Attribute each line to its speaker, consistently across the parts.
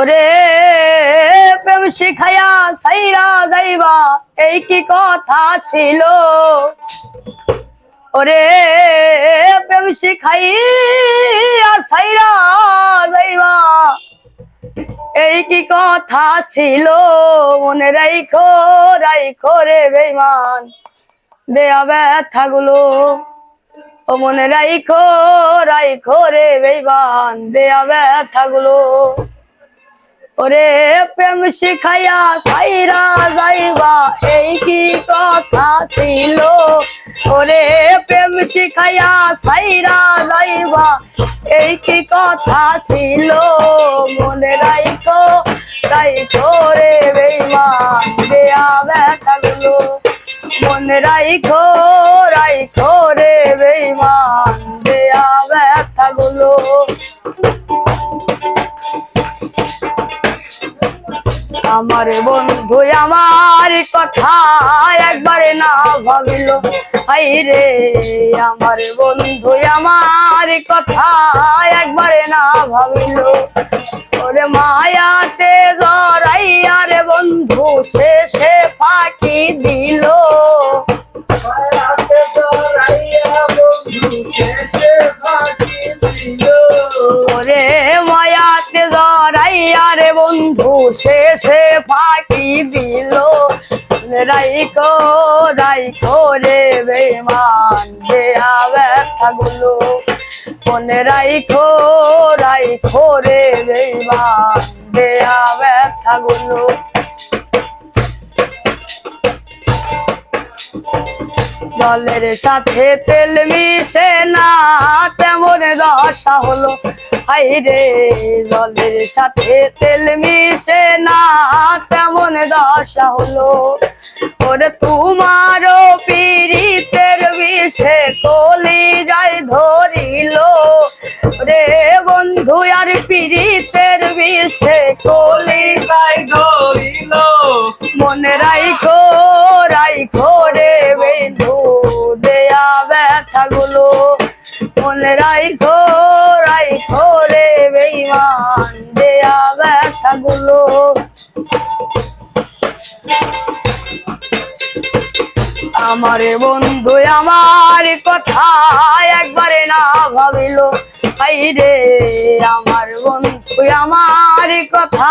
Speaker 1: ওরে প্রেম শিখাইয়া সাইরা যাইবা, এই কি কথা ছিল? ওরে প্রেম শিখাইয়া সাইরা যাইবা, এই কি কথা ছিল? মনে রাইখো রাইখো রে বেইমান দেয়া ব্যথাগুলো। ও মনে রাইখো রাইখো রে বেইমান দেয়া ব্যথাগুলো। ওরে প্রেম শিখাইয়া সাইরা যাইবা, এই কি কথা ছিল? ওরে প্রেম শিখাইয়া সাইরা যাইবা, এই কি কথা ছিল? মনে রাইখো রাইখো রে বেইমান, দেয়া ব্যথাগুলো মনে রাইখো রাইখো রে বেইমান, দেয়া ব্যথাগুলো আমার বন্ধু, আমার কথা একবারে না ভাবিল। হাই রে, আমার বন্ধু, আমার কথা একবারে না ভাবিল। ওরে মায়াতে জড়াইয়া রে বন্ধু, সে ফাঁকি দিল। বন্ধু শেষে ফাঁকি দিল। রাইকো রাইকো রে বেমান দেয়া ব্যথাগুলো। মনে রাইখো রাইখো রে বেমান দেয়া ব্যথাগুলো। জলের সাথে তেল মিশে না, তেমন দশা হলো। রে, জলের সাথে তেল মিশে না, তেমন দশা হলো। ওরে তোমারও পীড়িতের বিষে কলি যাই ধরিল। রে বন্ধু, আর পীড়িতের বিষে কলি যাই ধরিল। মনে রাইখো রাইখো রে বন্ধু দেয়া ব্যথাগুলো। মনে রাইখো রাইখো রে বেইমান দেয়া ব্যথাগুলো। আমার বন্ধু, আমার কথা একবারে না ভাবিল। রে আমার বন্ধু, আমার কথা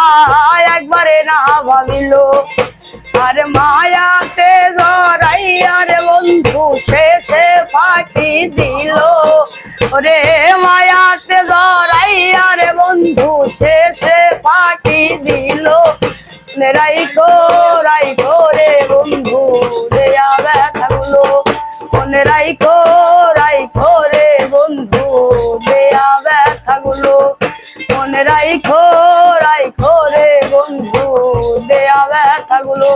Speaker 1: একবারে না ভাবিল। আর মায়াতে জড়াইয়া রে বন্ধু, শেষে ফাঁকি দিল। রে মায়াতে জড়াইয়া রে বন্ধু, শেষে ফাঁকি দিল। রাইখো রাইখো রে বন্ধু দেয়া ব্যথাগুলো মনে রাইখো রাইখো রে বন্ধু দেয়া ব্যথাগুলো মনে রাইখো রাইখো রে বন্ধু দেয়া ব্যথাগুলো